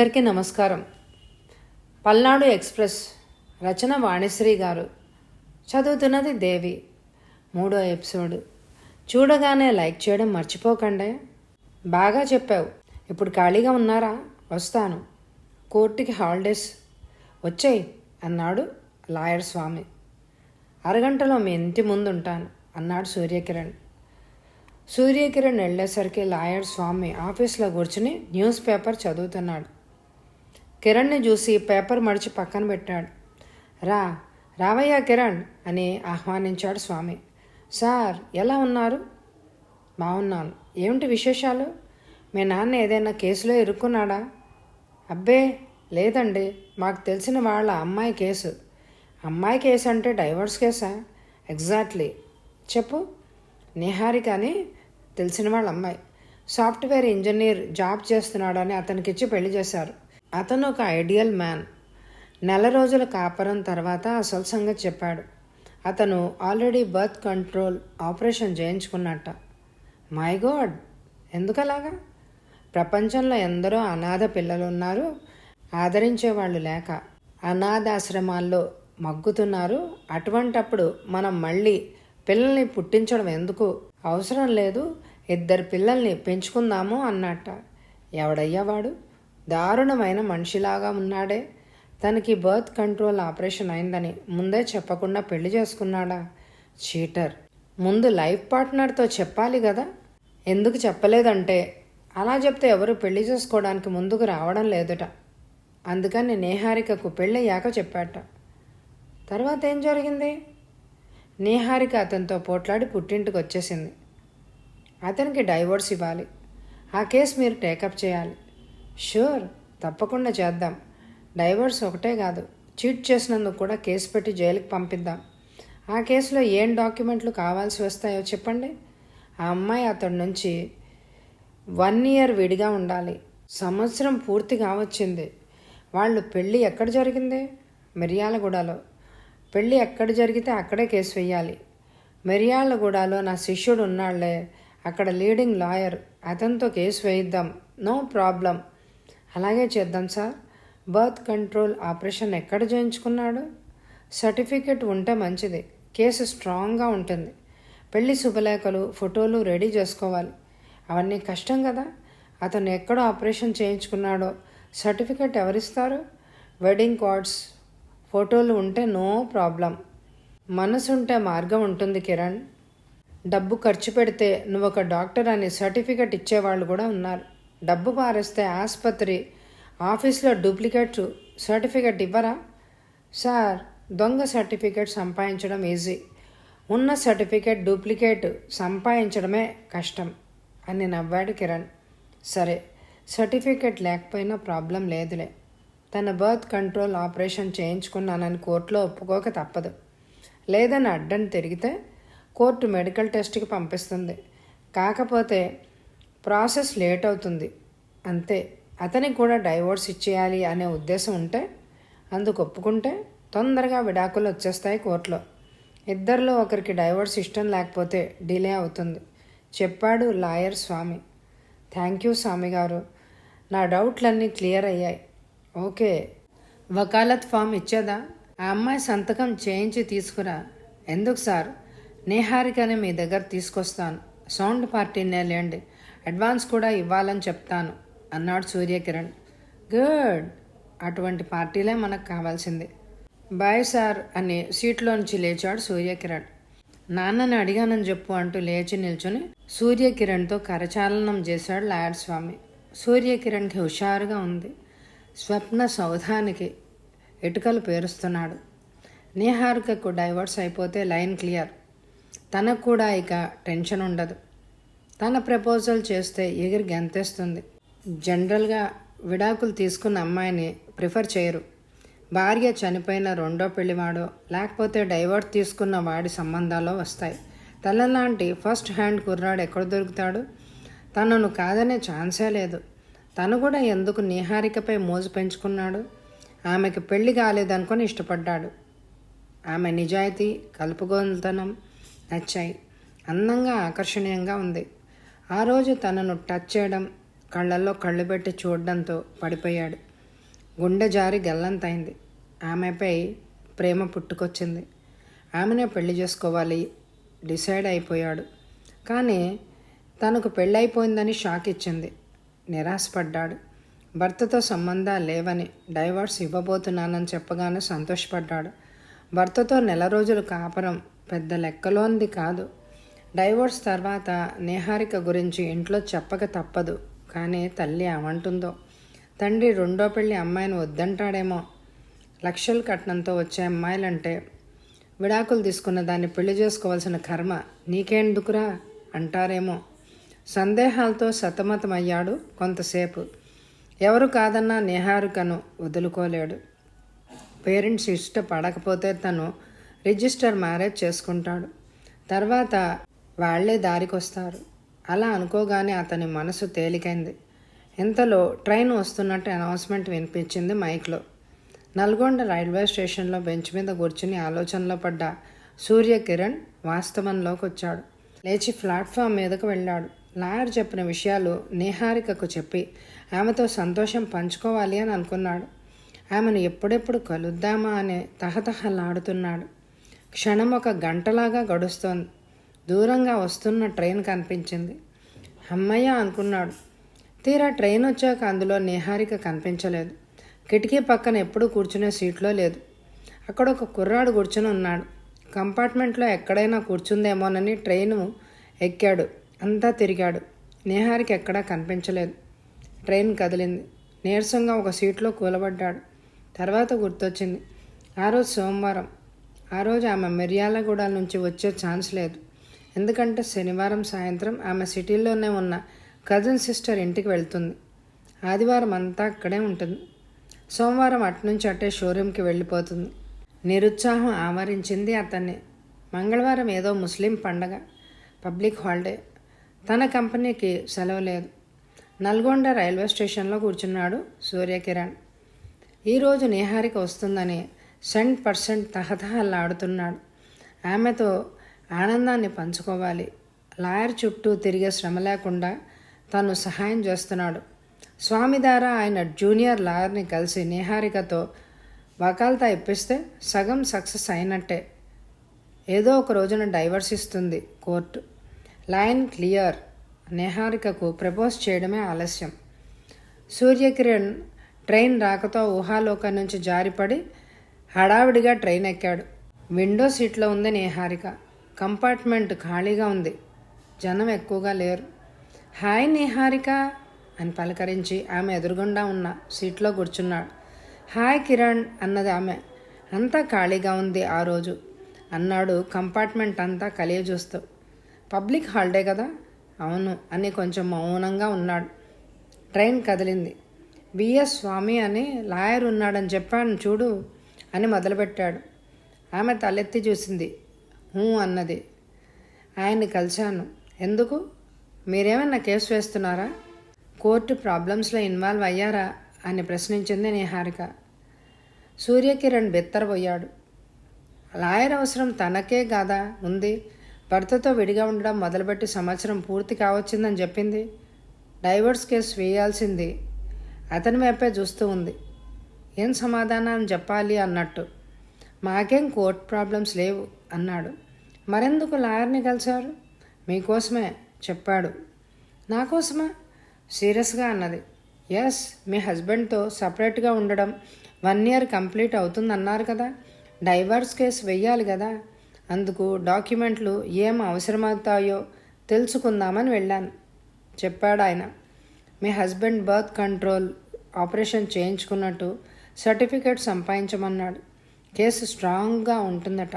అందరికీ నమస్కారం. పల్నాడు ఎక్స్ప్రెస్ రచన వాణిశ్రీ గారు. చదువుతున్నది దేవి. మూడో ఎపిసోడ్. చూడగానే లైక్ చేయడం మర్చిపోకండి. బాగా చెప్పావు. ఇప్పుడు ఖాళీగా ఉన్నారా? వస్తాను. కోర్టుకి హాలిడేస్. వచ్చేయి అన్నాడు లాయర్ స్వామి. అరగంటలో మీ ఇంటి ముందు ఉంటాను అన్నాడు సూర్యకిరణ్. సూర్యకిరణ్ వెళ్ళేసరికి లాయర్ స్వామి ఆఫీస్లో కూర్చుని న్యూస్ పేపర్ చదువుతున్నాడు. కిరణ్ని చూసి పేపర్ మడిచి పక్కన పెట్టాడు. రా రావయ్యా కిరణ్ అని ఆహ్వానించాడు స్వామి. సార్ ఎలా ఉన్నారు? బాగున్నాను ఏమిటి విశేషాలు? మీ నాన్న ఏదైనా కేసులో ఇరుక్కున్నాడా? అబ్బే లేదండి. మాకు తెలిసిన వాళ్ళ అమ్మాయి కేసు. అమ్మాయి కేసు అంటే డైవర్స్ కేసా? ఎగ్జాక్ట్లీ. చెప్పు. నిహారిక అని తెలిసిన వాళ్ళ అమ్మాయి. సాఫ్ట్వేర్ ఇంజనీర్ జాబ్ చేస్తున్నాడని అతనికిచ్చి పెళ్ళి చేశారు. అతను ఒక ఐడియల్ మ్యాన్. నెల రోజుల కాపరం తర్వాత అసలు సంగతి చెప్పాడు. అతను already birth control operation చేయించుకున్నట్ట. My god! ఎందుకలాగా? ప్రపంచంలో ఎందరో అనాథ పిల్లలు ఉన్నారు ఆదరించే వాళ్ళు లేక అనాథాశ్రమాల్లో మగ్గుతున్నారు. అటువంటప్పుడు మనం మళ్ళీ పిల్లల్ని పుట్టించడం ఎందుకు? అవసరం లేదు. ఇద్దరు పిల్లల్ని పెంచుకుందాము అన్నట్ట. ఎవడయ్యా వాడు? దారుణమైన మనిషిలాగా ఉన్నాడే. తనకి బర్త్ కంట్రోల్ ఆపరేషన్ అయిందని ముందే చెప్పకుండా పెళ్ళి చేసుకున్నాడా? చీటర్. ముందు లైఫ్ పార్ట్నర్తో చెప్పాలి కదా ఎందుకు చెప్పలేదంటే అలా చెప్తే ఎవరు పెళ్ళి చేసుకోవడానికి ముందుకు రావడం లేదుట. అందుకని నేహారికకు పెళ్ళయ్యాక చెప్పాట. తర్వాత ఏం జరిగింది? నేహారిక అతనితో పోట్లాడి పుట్టింటికి వచ్చేసింది. అతనికి డైవోర్స్ ఇవ్వాలి. ఆ కేసు మీరు టేకప్ చేయాలి. షూర్ తప్పకుండా చేద్దాం. డైవర్స్ ఒకటే కాదు. చీట్ చేసినందుకు కూడా కేసు పెట్టి జైలుకి పంపిద్దాం. ఆ కేసులో ఏం డాక్యుమెంట్లు కావాల్సి వస్తాయో చెప్పండి. ఆ అమ్మాయి అతడి నుంచి వన్ ఇయర్ విడిగా ఉండాలి. సంవత్సరం పూర్తి కావచ్చింది. వాళ్ళు పెళ్ళి ఎక్కడ జరిగింది? మిర్యాలగూడలో. పెళ్ళి ఎక్కడ జరిగితే అక్కడే కేసు వేయాలి. మిర్యాలగూడలో నా శిష్యుడు ఉన్నాళ్ళే. అక్కడ లీడింగ్ లాయర్ అతనితో కేసు వేయిద్దాం. నో ప్రాబ్లం అలాగే చేద్దాం సార్. బర్త్ కంట్రోల్ ఆపరేషన్ ఎక్కడ చేయించుకున్నాడు? సర్టిఫికెట్ ఉంటే మంచిది. కేసు స్ట్రాంగ్గా ఉంటుంది. పెళ్ళి శుభలేఖలు ఫోటోలు రెడీ చేసుకోవాలి. అవన్నీ కష్టం కదా. అతను ఎక్కడ ఆపరేషన్ చేయించుకున్నాడో సర్టిఫికెట్ ఎవరిస్తారు? వెడ్డింగ్ కార్డ్స్ ఫోటోలు ఉంటే నో ప్రాబ్లం. మనసుంటే మార్గం ఉంటుంది కిరణ్. డబ్బు ఖర్చు పెడితే నువ్వు ఒక డాక్టర్ అని సర్టిఫికెట్ ఇచ్చేవాళ్ళు కూడా ఉన్నారు. డబ్బు పారేస్తే ఆసుపత్రి ఆఫీస్లో డూప్లికేట్ సర్టిఫికెట్ ఇవ్వరా? సార్ దొంగ సర్టిఫికెట్ సంపాదించడం ఈజీ. ఉన్న సర్టిఫికెట్ డూప్లికేట్ సంపాదించడమే కష్టం అని నవ్వాడు కిరణ్. సరే సర్టిఫికెట్ లేకపోయినా ప్రాబ్లం లేదులే. తన బర్త్ కంట్రోల్ ఆపరేషన్ చేయించుకున్నానని కోర్టులో ఒప్పుకోక తప్పదు. లేదని అడ్డని తిరిగితే కోర్టు మెడికల్ టెస్ట్కి పంపిస్తుంది. కాకపోతే ప్రాసెస్ లేట్ అవుతుంది. అంతే. అతనికి కూడా డైవోర్స్ ఇచ్చేయాలి అనే ఉద్దేశం ఉంటే అందుకు ఒప్పుకుంటే తొందరగా విడాకులు వచ్చేస్తాయి కోర్టులో. ఇద్దరిలో ఒకరికి డైవోర్స్ ఇష్టం లేకపోతే డిలే అవుతుంది. చెప్పాడు lawyer Swami. Thank you Swami గారు. నా డౌట్లన్నీ క్లియర్ అయ్యాయి. ఓకే. వకాలత్ ఫామ్ ఇచ్చేదా? ఆ అమ్మాయి సంతకం చేయించి తీసుకురా. ఎందుకు సార్? నేహారికనే మీ దగ్గర తీసుకొస్తాను. సౌండ్ పార్టీనే లేండి. అడ్వాన్స్ కూడా ఇవ్వాలని చెప్తాను అన్నాడు సూర్యకిరణ్. గుడ్. అటువంటి పార్టీలే మనకు కావాల్సింది. బాయ్ సార్ అని సీట్లోంచి లేచాడు సూర్యకిరణ్. నాన్నని అడిగానని చెప్పు అంటూ లేచి నిల్చుని సూర్యకిరణ్తో కరచాలనం చేశాడు లాయర్ స్వామి సూర్యకిరణ్కి హుషారుగా ఉంది. స్వప్న సౌధానికి ఇటుకలు పేరుస్తున్నాడు. నేహారికకు డైవర్స్ అయిపోతే లైన్ క్లియర్. తనకు కూడా ఇక టెన్షన్ ఉండదు. తన ప్రపోజల్ చేస్తే ఎగిరి గెంతేస్తుంది జనరల్గా విడాకులు తీసుకున్న అమ్మాయిని ప్రిఫర్ చేయరు. భార్య చనిపోయిన రెండో పెళ్ళివాడో లేకపోతే డైవర్ట్ తీసుకున్న వాడి సంబంధాలు వస్తాయి. తనలాంటి ఫస్ట్ హ్యాండ్ కుర్రాడు ఎక్కడ దొరుకుతాడు? తనను కాదనే ఛాన్సే లేదు. తను కూడా ఎందుకు నిహారికపై మోజు పెంచుకున్నాడు? ఆమెకి పెళ్ళి కాలేదనుకొని ఇష్టపడ్డాడు. ఆమె నిజాయితీ కలుపుగోలుతనం నచ్చాయి. అందంగా ఆకర్షణీయంగా ఉంది. ఆ రోజు తనను టచ్ చేయడం కళ్ళల్లో కళ్ళు పెట్టి చూడడంతో పడిపోయాడు. గుండె జారి గల్లంతైంది. ఆమెపై ప్రేమ పుట్టుకొచ్చింది. ఆమెనే పెళ్ళి చేసుకోవాలి డిసైడ్ అయిపోయాడు. కానీ తనకు పెళ్ళైపోయిందని షాక్ ఇచ్చింది. నిరాశపడ్డాడు. భర్తతో సంబంధాలు లేవని డైవర్స్ ఇవ్వబోతున్నానని చెప్పగానే సంతోషపడ్డాడు. భర్తతో నెల రోజులు కాపరం పెద్ద లెక్కలోంది కాదు. డైవోర్స్ తర్వాత నేహారిక గురించి ఇంట్లో చెప్పక తప్పదు. కానీ తల్లి ఏమంటుందో? తండ్రి రెండో పెళ్ళి అమ్మాయిని వద్దంటాడేమో. లక్షల కట్నంతో వచ్చే అమ్మాయిలంటే విడాకులు తీసుకున్న దాన్ని పెళ్ళి చేసుకోవాల్సిన కర్మ నీకేందుకురా? అంటారేమో. సందేహాలతో సతమతమయ్యాడు కొంతసేపు. ఎవరు కాదన్నా నేహారికను వదులుకోలేడు. పేరెంట్స్ ఇష్టపడకపోతే తను రిజిస్టర్ మ్యారేజ్ చేసుకుంటాడు. తర్వాత వాళ్ళే దారికొస్తారు. అలా అనుకోగానే అతని మనసు తేలికైంది. ఇంతలో ట్రైన్ వస్తున్నట్టు అనౌన్స్మెంట్ వినిపించింది మైక్లో. నల్గొండ రైల్వే స్టేషన్లో బెంచ్ మీద కూర్చుని ఆలోచనలో పడ్డ సూర్యకిరణ్ వాస్తవంలోకి వచ్చాడు లేచి ప్లాట్ఫామ్ మీదకు వెళ్ళాడు. లాయర్ చెప్పిన విషయాలు నిహారికకు చెప్పి ఆమెతో సంతోషం పంచుకోవాలి అని అనుకున్నాడు. ఆమెను ఎప్పుడెప్పుడు కలుద్దామా అనే తహతహలాడుతున్నాడు. క్షణం ఒక గంటలాగా గడుస్తోంది. దూరంగా వస్తున్న ట్రైన్ కనిపించింది. అమ్మయ్య అనుకున్నాడు. తీరా ట్రైన్ వచ్చాక అందులో నేహారిక కనిపించలేదు. కిటికీ పక్కన ఎప్పుడు కూర్చునే సీట్లో లేదు. అక్కడ ఒక కుర్రాడు కూర్చుని ఉన్నాడు. కంపార్ట్మెంట్లో ఎక్కడైనా కూర్చుందేమోనని ట్రైను ఎక్కాడు. అంతా తిరిగాడు. నేహారికి ఎక్కడా కనిపించలేదు. ట్రైన్ కదిలింది. నీరసంగా ఒక సీట్లో కూలబడ్డాడు. తర్వాత గుర్తొచ్చింది. ఆ రోజు సోమవారం. ఆ రోజు ఆమె మిర్యాలగూడ నుంచి వచ్చే ఛాన్స్ లేదు. ఎందుకంటే శనివారం సాయంత్రం ఆమె సిటీలోనే ఉన్న కజిన్ సిస్టర్ ఇంటికి వెళ్తుంది. ఆదివారం అంతా అక్కడే ఉంటుంది. సోమవారం అట్నుంచి అట్టే షోరూంకి వెళ్ళిపోతుంది. నిరుత్సాహం ఆవరించింది అతన్ని. మంగళవారం ఏదో ముస్లిం పండగ పబ్లిక్ హాలిడే. తన కంపెనీకి సెలవు లేదు. నల్గొండ రైల్వే స్టేషన్లో కూర్చున్నాడు సూర్యకిరణ్. ఈరోజు నిహారిక వస్తుందని సెంట్ పర్సెంట్ తహతహలాడుతున్నాడు. ఆమెతో ఆనందాన్ని పంచుకోవాలి. లాయర్ చుట్టూ తిరిగే శ్రమ లేకుండా తను సహాయం చేస్తున్నాడు. స్వామి ద్వారా ఆయన జూనియర్ లాయర్ని కలిసి నిహారికతో వకాల్తా ఇప్పిస్తే సగం సక్సెస్ అయినట్టే. ఏదో ఒక రోజున డైవర్స్ ఇస్తుంది కోర్టు. Line clear. నిహారికకు ప్రపోజ్ చేయడమే ఆలస్యం. సూర్యకిరణ్ ట్రైన్ రాకతో ఊహాలోకం నుంచి జారిపడి హడావిడిగా ట్రైన్ ఎక్కాడు. విండో సీట్లో ఉంది నిహారిక. కంపార్ట్మెంట్ ఖాళీగా ఉంది. జనం ఎక్కువగా లేరు. హాయ్ నిహారిక అని పలకరించి ఆమె ఎదురుగుండా ఉన్న సీట్లో కూర్చున్నాడు. హాయ్ కిరణ్ అన్నది ఆమె. అంతా ఖాళీగా ఉంది ఆ రోజు అన్నాడు కంపార్ట్మెంట్ అంతా కలియ చూస్తూ. పబ్లిక్ హాలిడే కదా? అవును అని కొంచెం మౌనంగా ఉన్నాడు. ట్రైన్ కదిలింది. బిఎస్ స్వామి అని లాయర్ ఉన్నాడని చెప్పాను చూడు అని మొదలుపెట్టాడు. ఆమె తలెత్తి చూసింది. హూ అన్నది. ఆయన్ని కలిశాను. ఎందుకు? మీరేమన్నా కేసు వేస్తున్నారా? కోర్టు ప్రాబ్లమ్స్లో ఇన్వాల్వ్ అయ్యారా? అని ప్రశ్నించింది నిహారిక. సూర్యకిరణ్ బెత్తరబోయాడు. లాయర్ అవసరం తనకే కాదా ఉంది. భర్తతో విడిగా ఉండడం మొదలుపెట్టి సంవత్సరం పూర్తి కావచ్చిందని చెప్పింది. డైవర్స్ కేసు వేయాల్సింది. అతని వైపే చూస్తూ ఉంది. ఏం సమాధానం చెప్పాలి అన్నట్టు. మాకేం కోర్ట్ ప్రాబ్లమ్స్ లేవు అన్నాడు. మరెందుకు లాయర్ని కలిశారు? మీకోసమే చెప్పాడు. నా కోసమా సీరియస్గా అన్నది. ఎస్ మీ హస్బెండ్తో సపరేట్గా ఉండడం వన్ ఇయర్ కంప్లీట్ అవుతుంది అన్నారు కదా. డైవర్స్ కేసు వెయ్యాలి కదా. అందుకు డాక్యుమెంట్లు ఏం అవసరమవుతాయో తెలుసుకుందామని వెళ్ళాను చెప్పాడు ఆయన. మీ హస్బెండ్ బర్త్ కంట్రోల్ ఆపరేషన్ చేయించుకున్నట్టు సర్టిఫికేట్ సంపాదించమన్నాడు. కేసు స్ట్రాంగ్గా ఉంటుందట.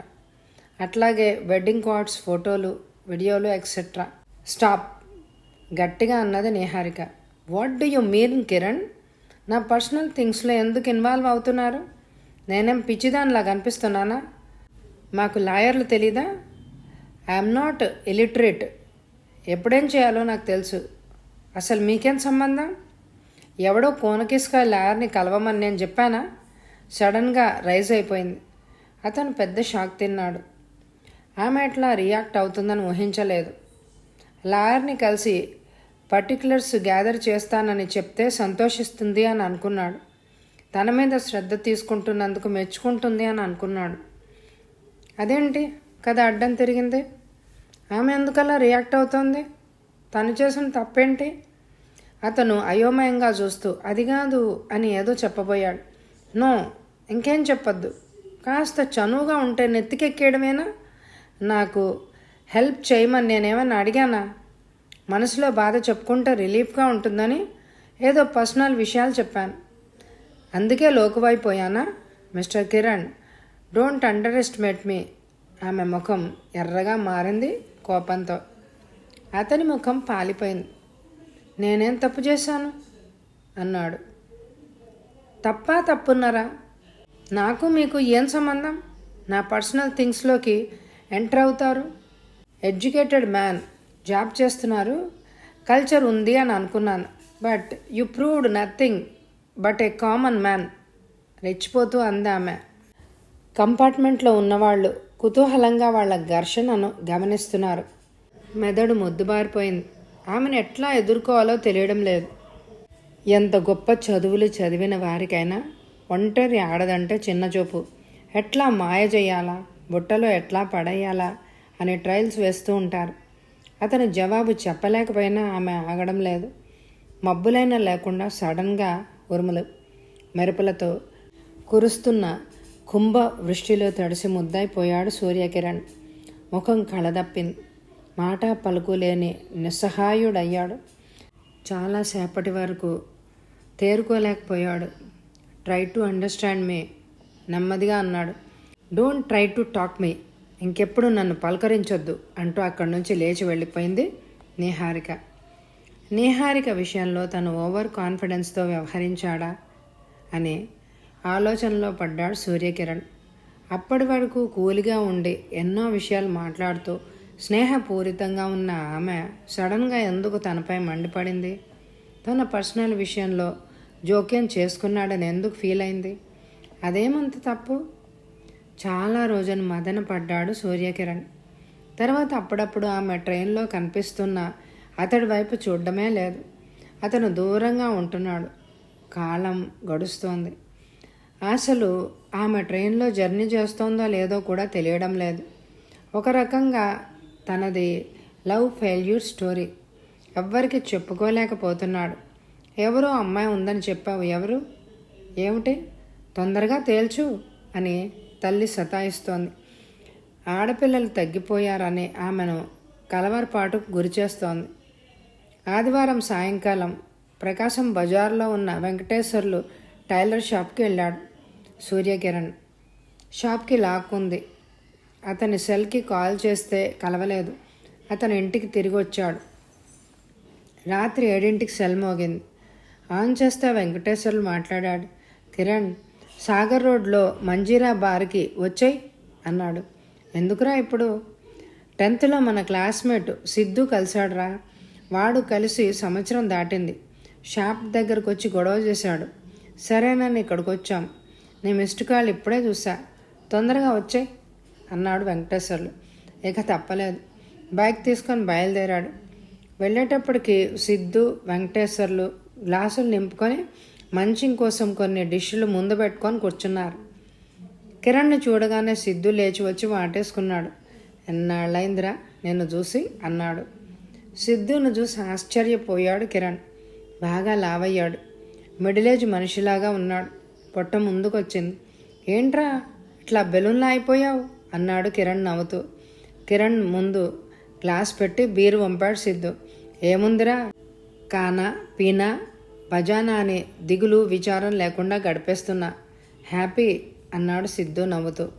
అట్లాగే వెడ్డింగ్ కార్డ్స్ ఫోటోలు వీడియోలు ఎక్సెట్రా స్టాప్. గట్టిగా అన్నది Niharika. What do you mean Kiran? నా పర్సనల్ థింగ్స్లో ఎందుకు ఇన్వాల్వ్ అవుతున్నారు? నేనేం పిచ్చిదానిలా కనిపిస్తున్నానా మాకు లాయర్లు తెలీదా? ఐఎమ్ నాట్ ఇలిటరేట్ ఎప్పుడేం చేయాలో నాకు తెలుసు. అసలు మీకేం సంబంధం? ఎవడో కోనకిస్క లాయర్ని కలవమని నేను చెప్పానా? సడన్గా రైజ్ అయిపోయింది. అతను పెద్ద షాక్ తిన్నాడు. ఆమె ఎట్లా రియాక్ట్ అవుతుందని ఊహించలేదు. లాయర్ని కలిసి పర్టికులర్స్ గ్యాదర్ చేస్తానని చెప్తే సంతోషిస్తుంది అని అనుకున్నాడు. తన మీద శ్రద్ధ తీసుకుంటున్నందుకు మెచ్చుకుంటుంది అని అనుకున్నాడు. అదేంటి? కథ అడ్డం తిరిగింది. ఆమె ఎందుకలా రియాక్ట్ అవుతోంది? తను చేసిన తప్పేంటి? అతను అయోమయంగా చూస్తూ అది కాదు అని ఏదో చెప్పబోయాడు. నో ఇంకేం చెప్పొద్దు. కాస్త చనువుగా ఉంటే నెత్తికెక్కేయడమేనా? నాకు హెల్ప్ చేయమని నేనేమన్నా అడిగానా? మనసులో బాధ చెప్పుకుంటే రిలీఫ్గా ఉంటుందని ఏదో పర్సనల్ విషయాలు చెప్పాను. అందుకే లోకువైపోయానా mister Kiran don't underestimate me. ఆమె ముఖం ఎర్రగా మారింది కోపంతో. అతని ముఖం పాలిపోయింది. నేనేం తప్పు చేశాను? అన్నాడు. తప్పా తప్పున్నారా? నాకు మీకు ఏం సంబంధం? నా పర్సనల్ థింగ్స్లోకి ఎంటర్ అవుతారు? ఎడ్యుకేటెడ్ మ్యాన్ జాబ్ చేస్తున్నారు. కల్చర్ ఉంది అని అనుకున్నాను. But you proved nothing but a common man. రెచ్చిపోతూ అందామె ఆమె. కంపార్ట్మెంట్లో ఉన్నవాళ్ళు కుతూహలంగా వాళ్ళ ఘర్షణను గమనిస్తున్నారు. మెదడు మొద్దుబారిపోయింది. ఆమెను ఎట్లా ఎదుర్కోవాలో తెలియడం లేదు. ఎంత గొప్ప చదువులు చదివిన వారికైనా ఒంటరి ఆడదంటే చిన్నచూపు ఎట్లా మాయ చేయాలా బుట్టలో ఎట్లా పడేయాలా? అనే ట్రయల్స్ వేస్తూ ఉంటారు. అతను జవాబు చెప్పలేకపోయినా ఆమె ఆగడం లేదు. మబ్బులైనా లేకుండా సడన్గా ఉరుములు. మెరుపులతో కురుస్తున్న కుంభ వృష్టిలో తడిసి ముద్దైపోయాడు సూర్యకిరణ్. ముఖం కళదప్పింది. మాట పలుకు లేని నిస్సహాయుడయ్యాడు. చాలాసేపటి వరకు తేరుకోలేకపోయాడు. Try to understand me. నెమ్మదిగా అన్నాడు. Don't try to talk me. ఇంకెప్పుడు నన్ను పలకరించొద్దు అంటూ అక్కడి నుంచి లేచి వెళ్ళిపోయింది నీహారిక. నీహారిక విషయంలో తను ఓవర్ కాన్ఫిడెన్స్తో వ్యవహరించాడా అని ఆలోచనలో పడ్డాడు సూర్యకిరణ్. అప్పటి వరకు కూలిగా ఉండి ఎన్నో విషయాలు మాట్లాడుతూ స్నేహపూరితంగా ఉన్న ఆమె సడన్గా ఎందుకు తనపై మండిపడింది? తన పర్సనల్ విషయంలో జోక్యం చేసుకున్నాడని ఎందుకు ఫీల్ అయింది? అదేమంత తప్పు? చాలా రోజులు మదన పడ్డాడు సూర్యకిరణ్. తర్వాత అప్పుడప్పుడు ఆమె ట్రైన్లో కనిపిస్తున్న అతడి వైపు చూడడమే లేదు. అతను దూరంగా ఉంటున్నాడు. కాలం గడుస్తోంది. అసలు ఆమె ట్రైన్లో జర్నీ చేస్తోందో లేదో కూడా తెలియడం లేదు. ఒక రకంగా తనది లవ్ ఫెయిల్యూర్ స్టోరీ ఎవ్వరికి చెప్పుకోలేకపోతున్నాడు. ఎవరో అమ్మాయి ఉందని చెప్పావు ఎవరు? ఏమిటి? తొందరగా తేల్చు అని తల్లి సతాయిస్తోంది. ఆడపిల్లలు తగ్గిపోయారని ఆమెను కలవరపాటుకు గురిచేస్తోంది. ఆదివారం సాయంకాలం ప్రకాశం బజార్లో ఉన్న వెంకటేశ్వర్లు టైలర్ షాప్కి వెళ్ళాడు సూర్యకిరణ్. షాప్కి లాక్కుంది అతని సెల్కి కాల్ చేస్తే కలవలేదు. అతను ఇంటికి తిరిగి వచ్చాడు రాత్రి ఏడింటికి సెల్ మోగింది. ఆన్ చేస్తే వెంకటేశ్వర్లు మాట్లాడాడు. కిరణ్ సాగర్ రోడ్లో మంజీరా బార్కి వచ్చాయి అన్నాడు. ఎందుకురా ఇప్పుడు? టెన్త్లో మన క్లాస్మేట్ సిద్ధు కలిశాడురా. వాడు కలిసి సంవత్సరం దాటింది. షాప్ దగ్గరకు వచ్చి గొడవ చేశాడు. సరేనని ఇక్కడికి వచ్చాం నీ మిస్డ్ కాల్ ఇప్పుడే చూసా తొందరగా వచ్చాయి అన్నాడు వెంకటేశ్వర్లు. ఇక తప్పలేదు. బైక్ తీసుకొని బయలుదేరాడు. వెళ్ళేటప్పటికి సిద్ధు వెంకటేశ్వర్లు గ్లాసులు నింపుకొని మంచం కోసం కొన్ని డిష్లు ముందు పెట్టుకొని కూర్చున్నారు. కిరణ్ని చూడగానే సిద్ధు లేచి వచ్చి వాటేసుకున్నాడు. ఎన్నాళ్ళైందిరా నిన్ను చూసి? అన్నాడు. సిద్ధును చూసి ఆశ్చర్యపోయాడు కిరణ్. బాగా లావయ్యాడు. మిడిలేజ్ మనిషిలాగా ఉన్నాడు. పొట్ట ముందుకొచ్చింది. ఏంట్రా ఇట్లా బెలూన్లా అయిపోయావు? అన్నాడు కిరణ్ నవ్వుతూ. కిరణ్ ముందు గ్లాస్ పెట్టి బీరు వంపాడు సిద్ధు. ఏముందిరా? కానా? పీనా? భజానా అని దిగులు విచారం లేకుండా గడిపేస్తున్నా. హ్యాపీ అన్నాడు సిద్ధు నవ్వుతూ.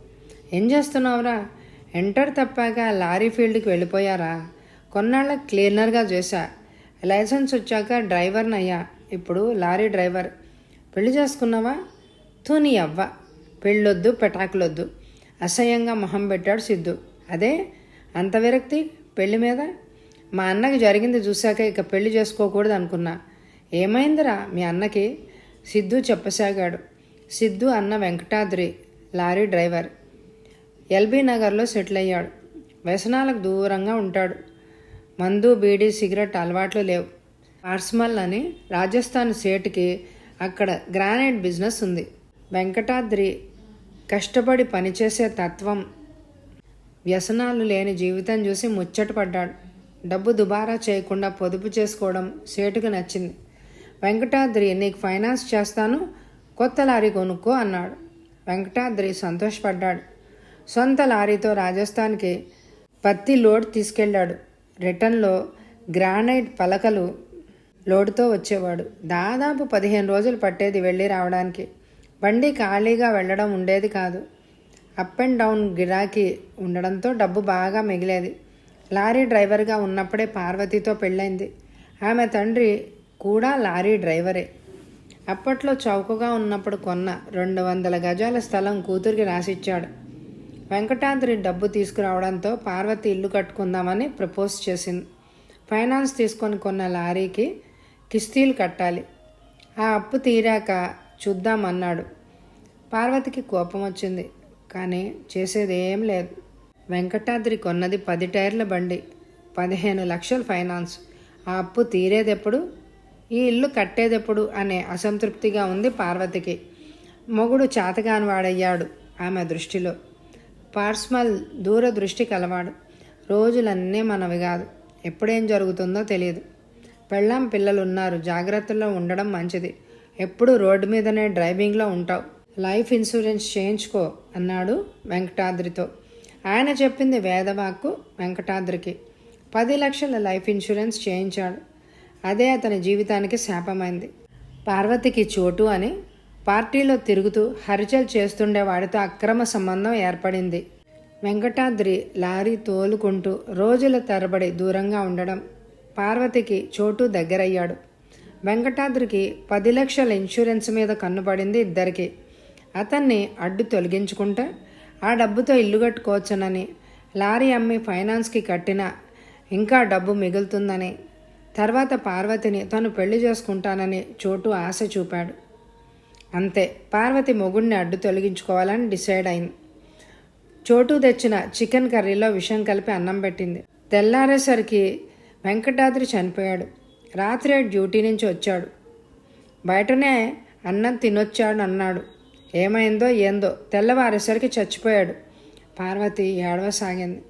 ఏం చేస్తున్నావురా? ఎంటర్ తప్పాక లారీ ఫీల్డ్కి వెళ్ళిపోయారా? కొన్నాళ్ళ క్లీనర్గా చేశా. లైసెన్స్ వచ్చాక డ్రైవర్ని అయ్యా ఇప్పుడు లారీ డ్రైవర్. పెళ్ళి చేసుకున్నావా? తూని అవ్వ. పెళ్ళొద్దు పెటాకులొద్దు. అసహ్యంగా మొహం పెట్టాడు సిద్ధు. అదే? అంత విరక్తి? పెళ్ళి మీద? మా అన్నకి జరిగింది చూశాక ఇక పెళ్ళి చేసుకోకూడదు అనుకున్నా ఏమైందిరా మీ అన్నకి? సిద్ధు చెప్పసాగాడు. సిద్ధు అన్న వెంకటాద్రి లారీ డ్రైవర్. ఎల్బీ నగర్లో సెటిల్ అయ్యాడు. వ్యసనాలకు దూరంగా ఉంటాడు. మందు బీడీ సిగరెట్ అలవాట్లు లేవు. పార్స్మల్ అని రాజస్థాన్ సేటుకి అక్కడ గ్రానైట్ బిజినెస్ ఉంది. వెంకటాద్రి కష్టపడి పనిచేసే తత్వం. వ్యసనాలు లేని జీవితం చూసి ముచ్చటపడ్డాడు. డబ్బు దుబారా చేయకుండా పొదుపు చేసుకోవడం సేటుకు నచ్చింది. వెంకటాద్రి నీకు ఫైనాన్స్ చేస్తాను కొత్త లారీ కొనుక్కో అన్నాడు. వెంకటాద్రి సంతోషపడ్డాడు. సొంత లారీతో రాజస్థాన్కి పత్తి లోడ్ తీసుకెళ్ళాడు. రిటర్న్లో గ్రానైట్ పలకలు లోడుతో వచ్చేవాడు. దాదాపు పదిహేను రోజులు పట్టేది వెళ్ళి రావడానికి. బండి ఖాళీగా వెళ్ళడం ఉండేది కాదు. అప్ అండ్ డౌన్ గిరాకీ ఉండడంతో డబ్బు బాగా మిగిలేది. లారీ డ్రైవర్గా ఉన్నప్పుడే పార్వతితో పెళ్ళైంది. ఆమె తండ్రి కూడా లారీ డ్రైవరే. అప్పట్లో చౌకగా ఉన్నప్పుడు కొన్న రెండు వందల గజాల స్థలం కూతురికి రాసిచ్చాడు. వెంకటాద్రి డబ్బు తీసుకురావడంతో పార్వతి ఇల్లు కట్టుకుందామని ప్రపోజ్ చేసింది. ఫైనాన్స్ తీసుకొని కొన్న లారీకి కిస్తీలు కట్టాలి. ఆ అప్పు తీరాక చూద్దామన్నాడు. పార్వతికి కోపం వచ్చింది కానీ చేసేది ఏం లేదు. వెంకటాద్రి కొన్నది పది టైర్ల బండి పదిహేను లక్షల ఫైనాన్స్. ఆ అప్పు తీరేదెప్పుడు? ఈ ఇల్లు కట్టేదెప్పుడు అనే అసంతృప్తిగా ఉంది పార్వతికి. మొగుడు చాతగాని వాడయ్యాడు ఆమె దృష్టిలో. పార్స్మల్ దూరదృష్టి కలవాడు. రోజులన్నీ మనవి కాదు. ఎప్పుడేం జరుగుతుందో తెలియదు. పెళ్ళాం పిల్లలు ఉన్నారు జాగ్రత్తలో ఉండడం మంచిది. ఎప్పుడు రోడ్డు మీదనే డ్రైవింగ్లో ఉంటావు. లైఫ్ ఇన్సూరెన్స్ చేయించుకో అన్నాడు వెంకటాద్రితో. ఆయన చెప్పింది వేదవాక్కు వెంకటాద్రికి. పది లక్షల లైఫ్ ఇన్సూరెన్స్ చేయించాడు. అదే అతని జీవితానికి శాపమైంది. పార్వతికి చోటు అని పార్టీలో తిరుగుతూ హరిచల్ చేస్తుండే వాడితో అక్రమ సంబంధం ఏర్పడింది. వెంకటాద్రి లారీ తోలుకుంటూ రోజుల తరబడి దూరంగా ఉండడం పార్వతికి చోటు దగ్గరయ్యాడు. వెంకటాద్రికి పది లక్షల ఇన్సూరెన్స్ మీద కన్నుపడింది ఇద్దరికి. అతన్ని అడ్డు తొలగించుకుంటే ఆ డబ్బుతో ఇల్లు కట్టుకోవచ్చునని లారీ అమ్మి ఫైనాన్స్కి కట్టిన ఇంకా డబ్బు మిగులుతుందని తర్వాత పార్వతిని తను పెళ్ళి చేసుకుంటానని చోటు ఆశ చూపాడు. అంతే పార్వతి మొగుడిని అడ్డు తొలగించుకోవాలని డిసైడ్ అయింది. చోటు తెచ్చిన చికెన్ కర్రీలో విషం కలిపి అన్నం పెట్టింది. తెల్లారేసరికి వెంకటాద్రి చనిపోయాడు. రాత్రి డ్యూటీ నుంచి వచ్చాడు. బయటనే అన్నం తినొచ్చాడు అన్నాడు. ఏమైందో ఏందో తెల్లవారేసరికి చచ్చిపోయాడు. పార్వతి ఏడవసాగింది.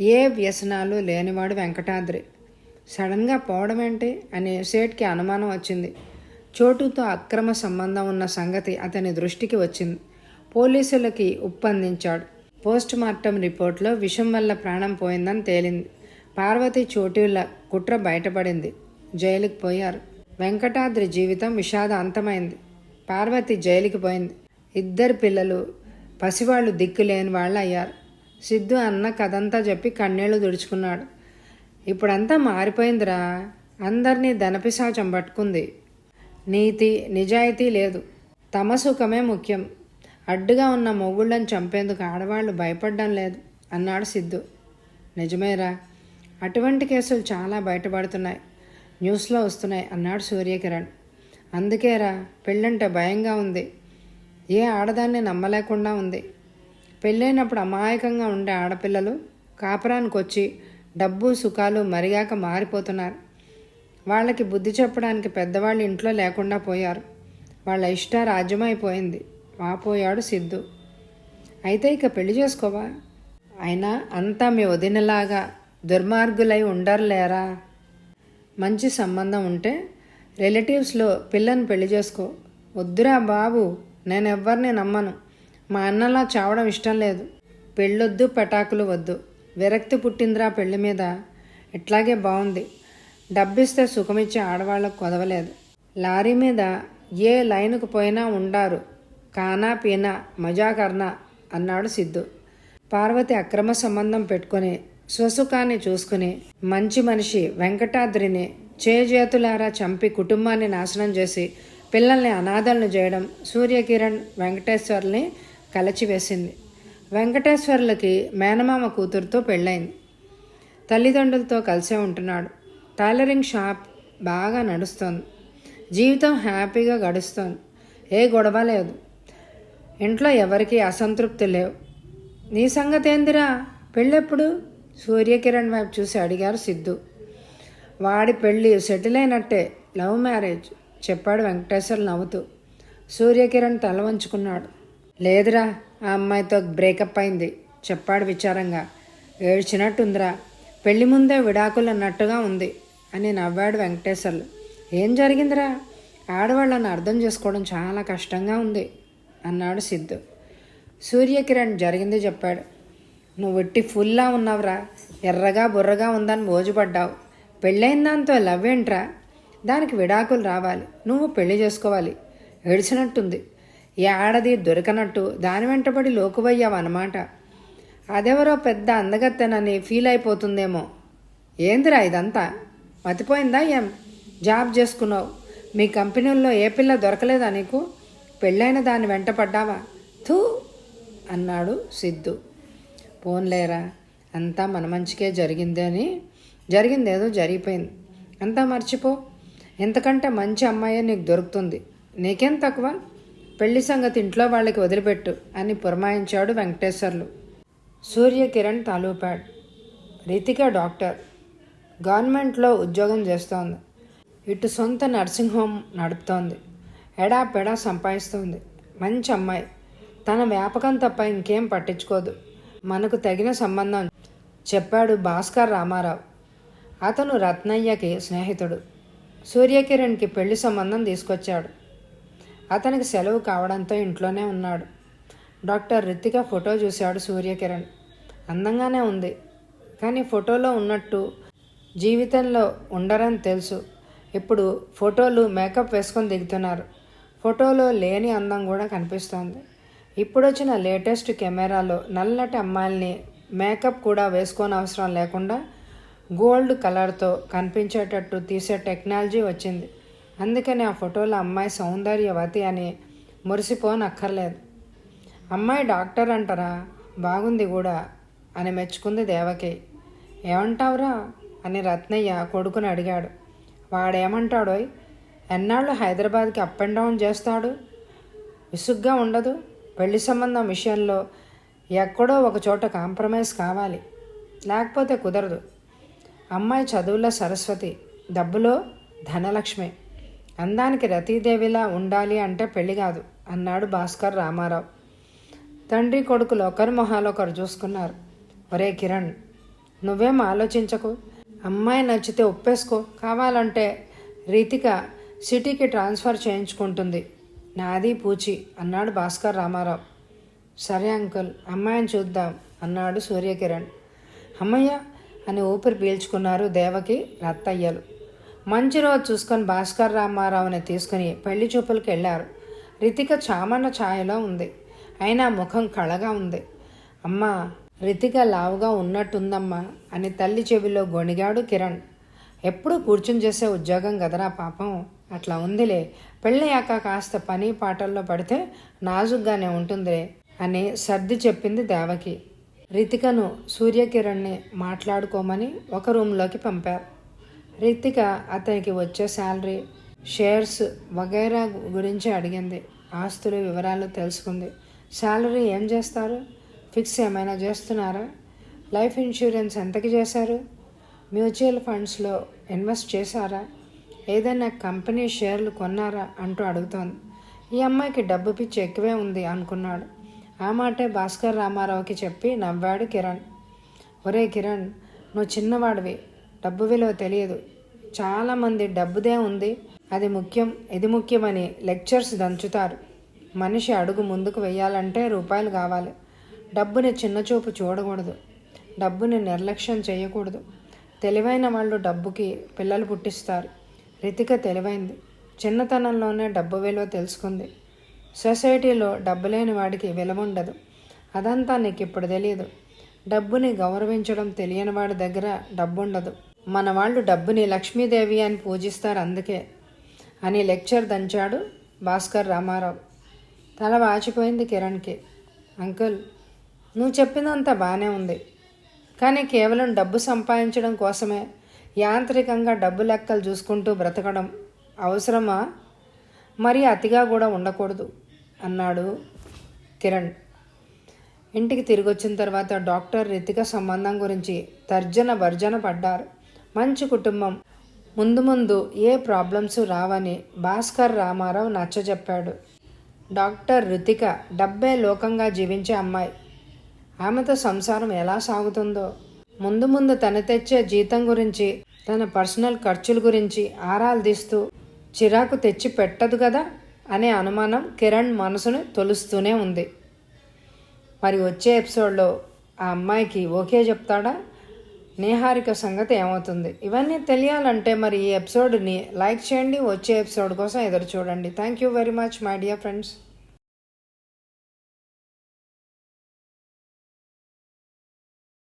ఏ వ్యసనాలు లేనివాడు వెంకటాద్రి. సడన్గా పోవడం ఏంటి అని సేట్కి అనుమానం వచ్చింది. చోటుతో అక్రమ సంబంధం ఉన్న సంగతి అతని దృష్టికి వచ్చింది. పోలీసులకి ఉప్పందించాడు పోస్ట్ మార్టం రిపోర్ట్లో విషం వల్ల ప్రాణం పోయిందని తేలింది. పార్వతి చోటుల కుట్ర బయటపడింది. జైలుకి పోయారు. వెంకటాద్రి జీవితం విషాద అంతమైంది పార్వతి జైలుకి పోయింది. ఇద్దరు పిల్లలు పసివాళ్ళు దిక్కు లేని వాళ్ళు అయ్యారు సిద్ధు అన్న కథంతా చెప్పి కన్నీళ్ళు తుడుచుకున్నాడు. ఇప్పుడంతా మారిపోయిందిరా. అందరినీ ధనపిశాచం పట్టుకుంది. నీతి నిజాయితీ లేదు. తమ సుఖమే ముఖ్యం. అడ్డుగా ఉన్న మొగుళ్ళని చంపేందుకు ఆడవాళ్ళు భయపడడం లేదు అన్నాడు సిద్ధు. నిజమేరా. అటువంటి కేసులు చాలా బయటపడుతున్నాయి. న్యూస్లో వస్తున్నాయి అన్నాడు సూర్యకిరణ్. అందుకేరా పెళ్ళంటే భయంగా ఉంది. ఏ ఆడదాన్ని నమ్మలేకుండా ఉంది. పెళ్ళైనప్పుడు అమాయకంగా ఉండే ఆడపిల్లలు కాపురానికి వచ్చి డబ్బు సుఖాలు మరిగాక మారిపోతున్నారు. వాళ్ళకి బుద్ధి చెప్పడానికి పెద్దవాళ్ళు ఇంట్లో లేకుండా పోయారు. వాళ్ళ ఇష్ట రాజ్యమైపోయింది. వాపోయాడు సిద్ధు. అయితే ఇక పెళ్ళి చేసుకోవా? అయినా అంతా మీ వదినలాగా దుర్మార్గులై ఉండర్లేరా? మంచి సంబంధం ఉంటే రిలేటివ్స్లో పిల్లని పెళ్ళి చేసుకో. వద్దురా బాబు నేను ఎవ్వరిని నమ్మను. మా అన్నలా చావడం ఇష్టం లేదు. పెళ్ళొద్దు పెటాకులు వద్దు. విరక్తి పుట్టిందిరా పెళ్ళి మీద. ఇట్లాగే బాగుంది డబ్బిస్తే సుఖమిచ్చే ఆడవాళ్ళకు కొదవలేదు. లారీ మీద ఏ లైన్కు పోయినా ఉండారు. కానా పీనా మజాకర్నా అన్నాడు సిద్ధు. పార్వతి అక్రమ సంబంధం పెట్టుకొని స్వసుఖాన్ని చూసుకుని మంచి మనిషి వెంకటాద్రిని చేజేతులారా చంపి కుటుంబాన్ని నాశనం చేసి పిల్లల్ని అనాథలను చేయడం సూర్యకిరణ్ వెంకటేశ్వర్ని కలచివేసింది. వెంకటేశ్వర్లకి మేనమామ కూతురుతో పెళ్ళైంది. తల్లిదండ్రులతో కలిసే ఉంటున్నాడు. టైలరింగ్ షాప్ బాగా నడుస్తోంది. జీవితం హ్యాపీగా గడుస్తోంది. ఏ గొడవ లేదు. ఇంట్లో ఎవరికి అసంతృప్తి లేవు. నీ సంగతి ఏందిరా పెళ్ళెప్పుడు? సూర్యకిరణ్ వైపు చూసి అడిగారు సిద్ధు. వాడి పెళ్ళి సెటిల్ అయినట్టే. లవ్ మ్యారేజ్ చెప్పాడు వెంకటేశ్వర్ నవ్వుతూ. సూర్యకిరణ్ తల వంచుకున్నాడు. లేదురా ఆ అమ్మాయితో బ్రేకప్ అయింది. చెప్పాడు విచారంగా. ఏడ్చినట్టుందిరా. పెళ్ళి ముందే విడాకులు అన్నట్టుగా ఉంది అని నవ్వాడు వెంకటేశ్వర్లు. ఏం జరిగిందిరా? ఆడవాళ్ళని అర్థం చేసుకోవడం చాలా కష్టంగా ఉంది అన్నాడు సిద్ధు. సూర్యకిరణ్ జరిగింది చెప్పాడు. నువ్వు వెట్టి ఫుల్లా ఉన్నావురా. ఎర్రగా బుర్రగా ఉందని మోజుపడ్డావు పెళ్ళైన దాంతో లవ్ ఏంట్రా? దానికి విడాకులు రావాలి. నువ్వు పెళ్ళి చేసుకోవాలి. ఏడిచినట్టుంది. ఏడది ఆడది దొరకనట్టు దాని వెంటబడి లోకువయ్యావన్నమాట. అదెవరో పెద్ద అందగత్తెనని ఫీల్ అయిపోతుందేమో ఏందిరా ఇదంతా? మతిపోయిందా ఏం? జాబ్ చేసుకున్నావు. మీ కంపెనీల్లో ఏ పిల్ల దొరకలేదా నీకు? పెళ్ళైన దాన్ని వెంట పడ్డావా థూ! అన్నాడు సిద్ధు. పోన్లేరా అంతా మన మంచికే జరిగింది అని? జరిగిందేదో జరిగిపోయింది. అంతా మర్చిపో. ఎంతకంటే మంచి అమ్మాయి నీకు దొరుకుతుంది. నీకేం తక్కువ? పెళ్ళి సంగతి ఇంట్లో వాళ్ళకి వదిలిపెట్టు అని పురమాయించాడు వెంకటేశ్వర్లు. సూర్యకిరణ్ తాలూపాడ్. రితిక డాక్టర్. గవర్నమెంట్లో ఉద్యోగం చేస్తోంది. ఇటు సొంత నర్సింగ్ హోమ్ నడుపుతోంది. ఎడా పెడా సంపాదిస్తోంది. మంచి అమ్మాయి. తన వ్యాపకం తప్ప ఇంకేం పట్టించుకోదు. మనకు తగిన సంబంధం చెప్పాడు భాస్కర్ రామారావు. అతను రత్నయ్యకి స్నేహితుడు. సూర్యకిరణ్కి పెళ్ళి సంబంధం తీసుకొచ్చాడు. అతనికి సెలవు కావడంతో ఇంట్లోనే ఉన్నాడు. డాక్టర్ రితిక ఫోటో చూశాడు సూర్యకిరణ్. అందంగానే ఉంది. కానీ ఫోటోలో ఉన్నట్టు జీవితంలో ఉండరని తెలుసు. ఇప్పుడు ఫోటోలు మేకప్ వేసుకొని దిగుతున్నారు. ఫోటోలో లేని అందం కూడా కనిపిస్తోంది. ఇప్పుడు వచ్చిన లేటెస్ట్ కెమెరాలో నల్లటి అమ్మాయిల్ని మేకప్ కూడా వేసుకోని అవసరం లేకుండా గోల్డ్ కలర్తో కనిపించేటట్టు తీసే టెక్నాలజీ వచ్చింది. అందుకని ఆ ఫోటోలో అమ్మాయి సౌందర్యవతి అని మురిసిపోనక్కర్లేదు. అమ్మాయి డాక్టర్ అంటారా? బాగుంది కూడా అని మెచ్చుకుంది దేవకి. ఏమంటావురా? అని రత్నయ్య కొడుకుని అడిగాడు. వాడేమంటాడోయ్? ఎన్నాళ్ళు హైదరాబాద్కి అప్ అండ్ డౌన్ చేస్తాడు? విసుగ్గా ఉండదు? పెళ్ళి సంబంధం విషయంలో ఎక్కడో ఒక చోట కాంప్రమైజ్ కావాలి. లేకపోతే కుదరదు. అమ్మాయి చదువులో సరస్వతి. డబ్బులో ధనలక్ష్మి. అందానికి రతీదేవిలా ఉండాలి అంటే పెళ్ళి కాదు అన్నాడు భాస్కర్ రామారావు. తండ్రి కొడుకులు ఒకరి మొహాలు ఒకరు చూసుకున్నారు. ఒరే కిరణ్ నువ్వేం ఆలోచించకు? అమ్మాయి నచ్చితే ఒప్పేసుకో. కావాలంటే రీతిక సిటీకి ట్రాన్స్ఫర్ చేయించుకుంటుంది. నాది పూచి అన్నాడు భాస్కర్ రామారావు. సరే అంకుల్ అమ్మాయిని చూద్దాం అన్నాడు సూర్యకిరణ్. అమ్మయ్య అని ఊపిరి పీల్చుకున్నారు దేవకి రత్తయ్యలు. మంచి రోజు చూసుకొని భాస్కర్ రామారావుని తీసుకుని పెళ్ళి చూపులకు వెళ్ళారు. రితిక చామన్న ఛాయలో ఉంది. అయినా ముఖం కళగా ఉంది. అమ్మా రితిక లావుగా ఉన్నట్టుందమ్మా అని తల్లి చెవిలో గొణిగాడు కిరణ్. ఎప్పుడూ కూర్చుని చేసే ఉద్యోగం కదరా పాపం. అట్లా ఉందిలే. పెళ్ళయ్యాక కాస్త పని పాటల్లో పడితే నాజుగ్గానే ఉంటుందిలే అని సర్ది చెప్పింది దేవకి. రితికను సూర్యకిరణ్ని మాట్లాడుకోమని ఒక రూంలోకి పంపారు. రితిక అతనికి వచ్చే శాలరీ షేర్స్ వగైరా గురించి అడిగింది. ఆస్తుల వివరాలు తెలుసుకుంది. శాలరీ ఏం చేస్తారు? ఫిక్స్ ఏమైనా చేస్తున్నారా? లైఫ్ ఇన్సూరెన్స్ ఎంతకి చేశారు? మ్యూచువల్ ఫండ్స్లో ఇన్వెస్ట్ చేశారా? ఏదైనా కంపెనీ షేర్లు కొన్నారా అంటూ అడుగుతోంది. ఈ అమ్మాయికి డబ్బు పిచ్చి ఎక్కువే ఉంది అనుకున్నాడు. ఆ మాటే భాస్కర్ రామారావుకి చెప్పి నవ్వాడు కిరణ్. ఒరే కిరణ్ నువ్వు చిన్నవాడివి. డబ్బు విలువ తెలియదు. చాలామంది డబ్బుదే ఉంది. అది ముఖ్యం ఇది ముఖ్యమని లెక్చర్స్ దంచుతారు. మనిషి అడుగు ముందుకు వెయ్యాలంటే రూపాయలు కావాలి. డబ్బుని చిన్నచూపు చూడకూడదు. డబ్బుని నిర్లక్ష్యం చేయకూడదు. తెలివైన వాళ్ళు డబ్బుకి పిల్లలు పుట్టిస్తారు. రితిక తెలివైంది. చిన్నతనంలోనే డబ్బు విలువ తెలుసుకుంది. సొసైటీలో డబ్బు లేని వాడికి విలువ ఉండదు. అదంతా నీకు ఇప్పుడు తెలియదు డబ్బుని గౌరవించడం తెలియని వాడి దగ్గర డబ్బు ఉండదు. మన వాళ్ళు డబ్బుని లక్ష్మీదేవి అని పూజిస్తారు అందుకే అని లెక్చర్ దంచాడు భాస్కర్ రామారావు. తల వాచిపోయింది కిరణ్కి. అంకుల్ నువ్వు చెప్పినంత బాగానే ఉంది. కానీ కేవలం డబ్బు సంపాదించడం కోసమే యాంత్రికంగా డబ్బు లెక్కలు చూసుకుంటూ బ్రతకడం అవసరమా? మరి అతిగా కూడా ఉండకూడదు అన్నాడు కిరణ్. ఇంటికి తిరిగి వచ్చిన తర్వాత డాక్టర్ రితిక సంబంధం గురించి తర్జన భర్జన పడ్డారు. మంచి కుటుంబం. ముందు ముందు ఏ ప్రాబ్లమ్స్ రావని భాస్కర్ రామారావు నచ్చజెప్పాడు. డాక్టర్ రుతిక డబ్బే లోకంగా జీవించే అమ్మాయి. ఆమెతో సంసారం ఎలా సాగుతుందో. ముందు ముందు తను తెచ్చే జీతం గురించి తన పర్సనల్ ఖర్చుల గురించి ఆరాలు తీస్తూ చిరాకు తెచ్చి పెట్టదు కదా అనే అనుమానం కిరణ్ మనసును తొలుస్తూనే ఉంది. మరి వచ్చే ఎపిసోడ్లో ఆ అమ్మాయికి ఓకే చెప్తాడా? నేహారిక సంగతి ఏమవుతుంది? ఇవన్నీ తెలియాలంటే మరి ఈ ఎపిసోడ్ని లైక్ చేయండి వచ్చే ఎపిసోడ్ కోసం ఎదురు చూడండి. Thank you very much my dear friends